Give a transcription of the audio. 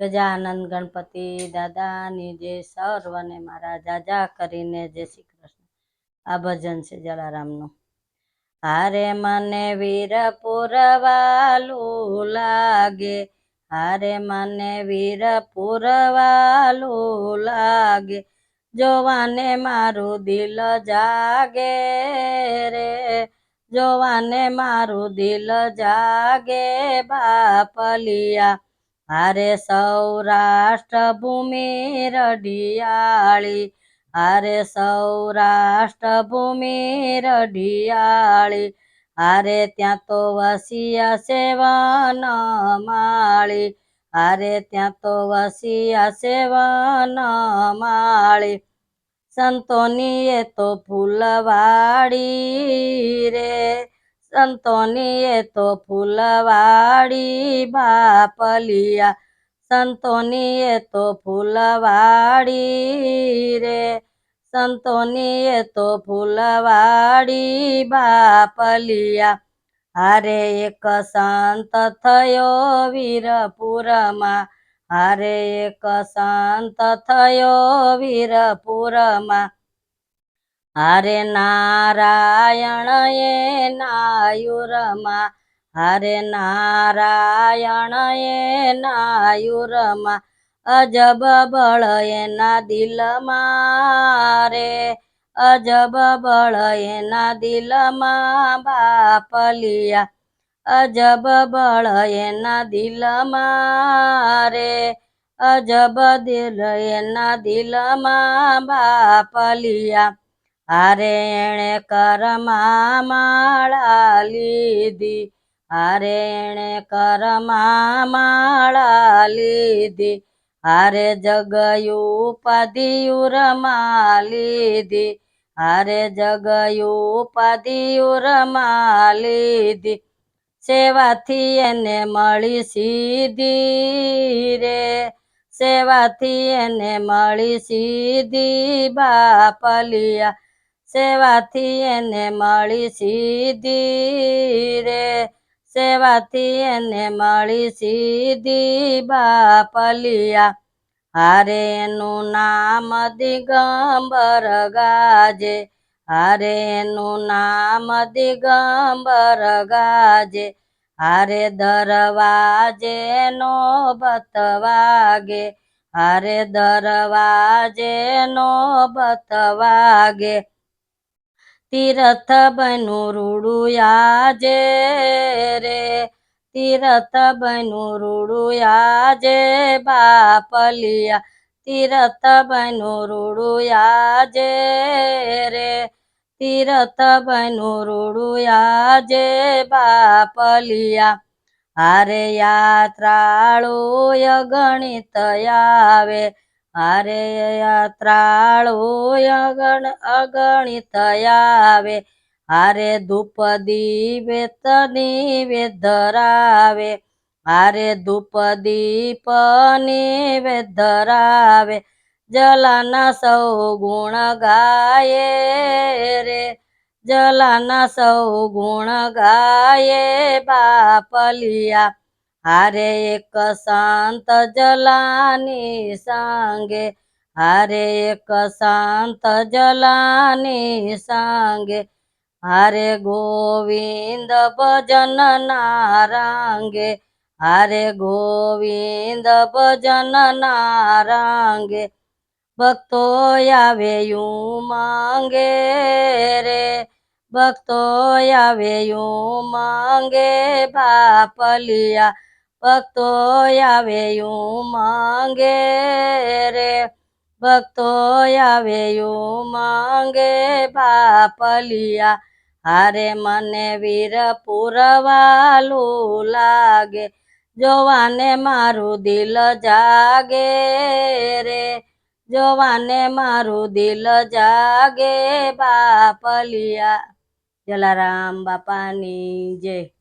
ગજાનંદ ગણપતિ દાદાની જે સર્વને મારા જાજા કરીને જય શ્રી કૃષ્ણ. આ ભજન છે જલારામનું. હારે મને વીર પુરવાલું લાગે, હારે મને વીર પુરવાલું લાગે, જોવાને મારું દિલ જાગે રે, જોવાને મારું દિલ જાગે બાપલિયા હારે સૌરાષ્ટ્ર ભૂમિ રઢિયાળી, હારે સૌરાષ્ટ્ર ભૂમિ રઢિયાળી, હારે ત્યાં તો વસિયા સેવન માળી, હારે ત્યાં તો વસિયા સેવન માળી. સંતોની એ તો ફૂલવાડી રે સંતોની એ તો ફૂલવાડી બાપલિયા. સંતોની તો ફૂલવાડી રે. સંતોની તો ફૂલવાડી બાપલિયા. હારે એક સંત થયો વીરપુરમાં. હારે એક સંત થયો વીરપુરમાં. હારે નારાયણ એ નાયુરમાં, હરે નારાયણ એ નાયુરમાં, અજબ બળ એના દિલમાં રે, અજબ બળ એના દિલમાં બાપલિયા અજબ બળ એના દિલમાં રે, અજબ દિલ એના દિલમાં બાપલિયા હારે એણે કરમાં માળા લીધી. હારે એણે કરમાં માળા લીધી. હારે જગયું પદિયુરમાં લીધી. હારે જગયું પદિયુરમાં લીધી. સેવાથી એને મળી સીધી રે. સેવાથી એને મળી સીધી બાપલિયા સેવાથી એને મળી સીધી રે. સેવાથી એને મળી સીધી બાપલિયા. હારે એનું નામ દિગંબર ગાજે. હારે એનું નામ દિગંબર ગાજે. હારે દરવાજે નો બતવાગે હારે દરવાજે નો બતવાગે તીરથ બનું રૂડું આજે રે. તીરથ બનું રૂડું આજે બાપલિયા તીરથ બનું રૂડું આજે રે. તીરથ બનું રૂડું આજે બાપલિયા હારે યાત્રાળુ ગણિત આવે. હારે યાત્રાળુ અગણ અગણિત આવે. હારે ધૂપ દીવેત નિવેદ ધરાવે. હારે ધૂપ દીપ નિવે ધરાવે. જલાના સૌ ગુણ ગાયે રે. જલાના સૌ ગુણ ગાયે બાપલિયા. હારે એક સંત જલાની સાંગે હારે એક સંત જલાની સાંગે હારે ગોવિંદ ભજન નારાંગે હારે ગોવિંદ ભજન નારાંગે ભક્તો આવે યું માંગે રે ભક્તો આવે યું માંગે બાપલિયા ભક્તો આવે યુ માંગે રે. ભક્તો આવે યુ માંગે બાપલિયા હારે મને વીર પુરવાલું લાગે. જોવાને મારું દિલ જાગે રે. જોવાને મારું દિલ જાગે બાપલિયા જલારામ બાપાની જય.